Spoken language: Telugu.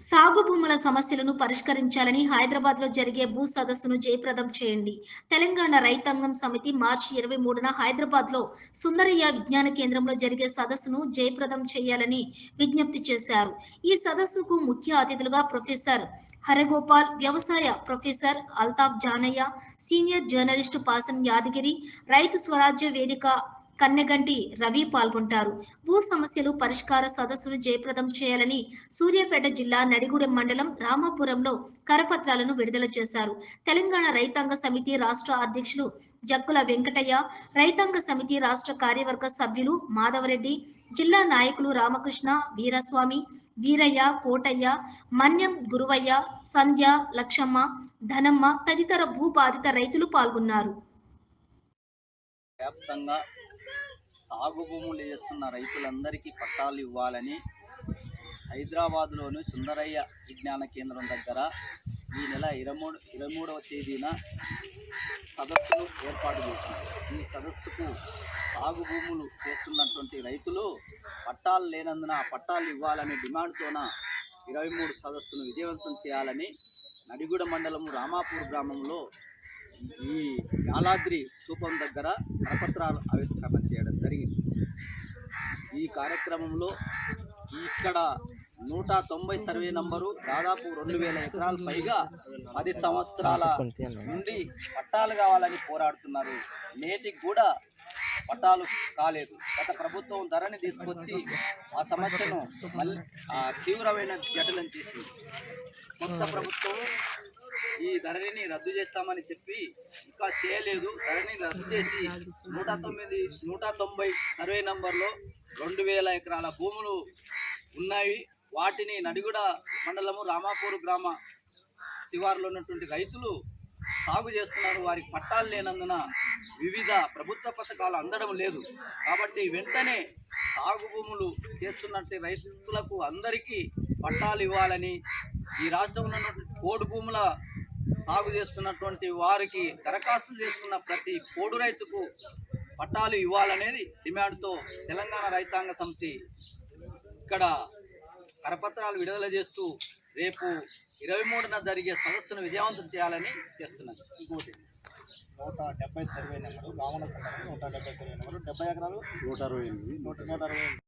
సాగు భూముల సమస్యలను పరిష్కరించాలని హైదరాబాద్లో జరిగే భూ సదస్సును జయప్రదం చేయండి. తెలంగాణ రైతాంగం సమితి మార్చి ఇరవై మూడున హైదరాబాద్లో సుందరయ్య విజ్ఞాన కేంద్రంలో జరిగే సదస్సును జయప్రదం చేయాలని విజ్ఞప్తి చేశారు. ఈ సదస్సుకు ముఖ్య అతిథులుగా ప్రొఫెసర్ హరగోపాల్ వ్యవసాయ professor Altaf Janaiah senior journalist Pasan Yadagiri Rythu Swarajya Vedika Kanneganti Ravi పాల్గొంటారు. భూ సమస్యలు పరిష్కార సదస్సును జయప్రదం చేయాలని సూర్యాపేట జిల్లా నడిగూడెం మండలం రామాపురంలో కరపత్రాలను విడుదల చేశారు. తెలంగాణ రైతాంగ సమితి రాష్ట్ర అధ్యక్షులు జక్కుల వెంకటయ్య రైతాంగ సమితి రాష్ట్ర కార్యవర్గ సభ్యులు మాధవరెడ్డి జిల్లా నాయకులు రామకృష్ణ వీరస్వామి వీరయ్య కోటయ్య మన్యం గురువయ్య సంధ్య లక్షమ్మ ధనమ్మ తదితర భూ బాధిత రైతులు పాల్గొన్నారు. వ్యాప్తంగా సాగు భూములు చేస్తున్న రైతులందరికీ పట్టాలు ఇవ్వాలని హైదరాబాద్లోని సుందరయ్య విజ్ఞాన కేంద్రం దగ్గర ఈ నెల ఇరవై మూడు ఇరవై మూడవ తేదీన సదస్సును ఏర్పాటు చేసినారు. ఈ సదస్సుకు సాగు భూములు చేస్తున్నటువంటి రైతులు పట్టాలు లేనందున ఆ పట్టాలు ఇవ్వాలనే డిమాండ్తోన ఇరవై మూడు సదస్సును విజయవంతం చేయాలని నడిగూడ మండలం రామాపూర్ గ్రామంలో ఈ యాలాద్రి స్థూపం దగ్గర కరపత్రాలు ఆవిష్కరణ చేయడం జరిగింది. ఈ కార్యక్రమంలో ఇక్కడ నూట తొంభై సర్వే నంబరు దాదాపు రెండు వేల ఎకరాలు పైగా పది సంవత్సరాల నుండి పట్టాలు కావాలని పోరాడుతున్నారు. నేటికి కూడా పట్టాలు కాలేదు. గత ప్రభుత్వం ధరని తీసుకొచ్చి ఆ సమస్యను మళ్ళీ ఆ తీవ్రమైన జటిలం చేసింది. కొత్త ప్రభుత్వం ఈ ధరణిని రద్దు చేస్తామని చెప్పి ఇంకా చేయలేదు. ధరణిని రద్దు చేసి నూట తొమ్మిది నూట తొంభై సర్వే నంబర్లో రెండు వేల ఎకరాల భూములు ఉన్నాయి. వాటిని నడిగుడ మండలము రామాపూర్ గ్రామ శివారులో ఉన్నటువంటి రైతులు సాగు చేస్తున్నారు. వారికి పట్టాలు లేనందున వివిధ ప్రభుత్వ పథకాలు అందడం లేదు. కాబట్టి వెంటనే సాగు భూములు చేస్తున్నట్టు రైతులకు అందరికీ పట్టాలు ఇవ్వాలని ఈ రాష్ట్రంలో ఉన్నటువంటి పోడు భూముల సాగు చేస్తున్నటువంటి వారికి దరఖాస్తు చేసుకున్న ప్రతి పోడు రైతుకు పట్టాలు ఇవ్వాలనేది డిమాండ్తో తెలంగాణ రైతాంగ సమితి ఇక్కడ కరపత్రాలు విడుదల చేస్తూ రేపు ఇరవై మూడున జరిగే సదస్సును విజయవంతం చేయాలని చేస్తున్నారు ఇంకోటి. నూట డెబ్బై సర్వే నెంబరు రావణ నూట డెబ్బై సర్వే నెంబరు డెబ్బై ఎకరాలు నూట అరవై ఎనిమిది. నూట నూట అరవై ఎనిమిది.